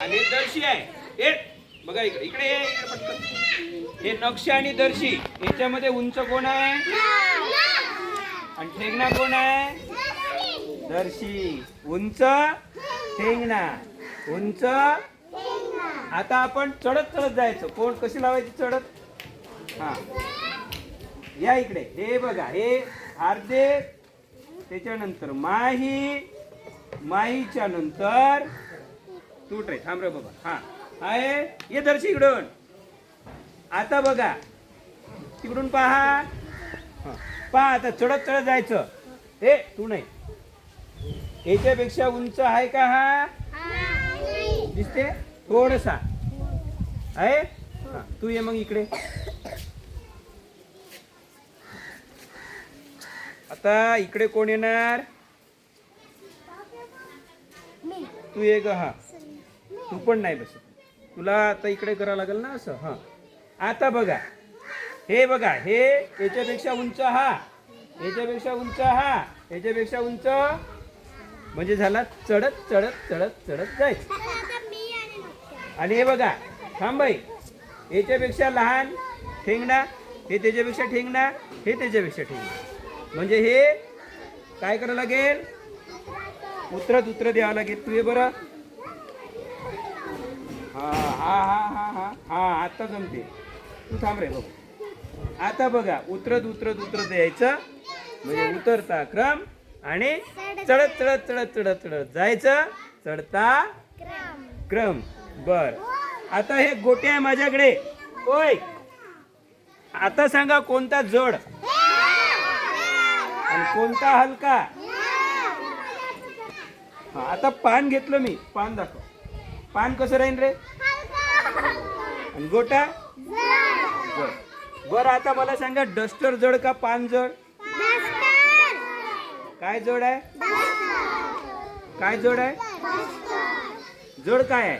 आणि दर्शी आहे. हे बघा इकडे इकडे ये, इकडे पटकन. हे नक्षी आणि दर्शी याच्यामध्ये उंच कोण आहे? आणि ठेंगणा कोण आहे? दर्शी. उंच ठेंगणा. उंच आता आपण चढत चढत जायचं. कोण कशी लावायची चढत? हा. या इकडे. हे बघा हे अर्धे त्याच्यानंतर माही माहीच्या नंतर तूट रे थांब रे बाबा. हा. आहे ये दर्शी इकडून. आता बघा. तिकडून पहा. पहा आता चढत चढत जायचं. ए तू नाही. याच्यापेक्षा उंच आहे का हा? दिसते? थोडसा. आहे? हा, तू ये मग इकडे. आता इकडे कोण येणार? तू ये ग हा. तू पण नाही बसत. तुला आता इकडे करावं लागेल ना असं हां. आता बघा. हे बघा हे याच्यापेक्षा उंच हा. याच्यापेक्षा उंच हा. याच्यापेक्षा उंच. म्हणजे झाला चढत चढत चढत चढत जायचं. आणि हे बघा थांबाई याच्यापेक्षा लहान ठेंगणा हे त्याच्यापेक्षा ठेंगणा हे त्याच्यापेक्षा ठेंगणा. म्हणजे हे काय करावं लागेल? उतरत उतरत यावं लागेल. तू हे बरं हा हा हा हा हा हा आता जमते. तू थांब रे बघ. आता बघा उतरत उतरत उतरत यायचं. म्हणजे उतरता क्रम आणि चढत चढत चढत चढत चढत जायचं. चढता क्रम. बर. आता हे गोटे आहे माझ्याकडे. होय आता सांगा कोणता जड? आणि कोणता हलका? हा, आता पान घेतलं मी. पान दाखव. पान कसं राहील रे? आणि गोटा? बर बरं आता मला सांगा डस्टर जड का पान जड? काय जड आहे? काय जड आहे? जड काय आहे?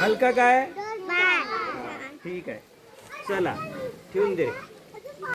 हलका काय ठीक आहे. चला ठेवून दे.